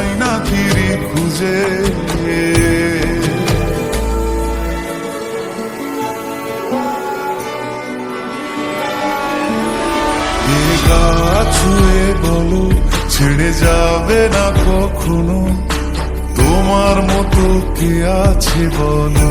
পাই না ফিরি খুঁজে ছুঁয়ে বলো, ছেড়ে যাবে না কখনো? তোমার মতো কে আছে বলো?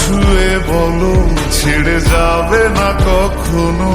ছুঁয়ে বলো ছেড়ে যাবে না কখনো।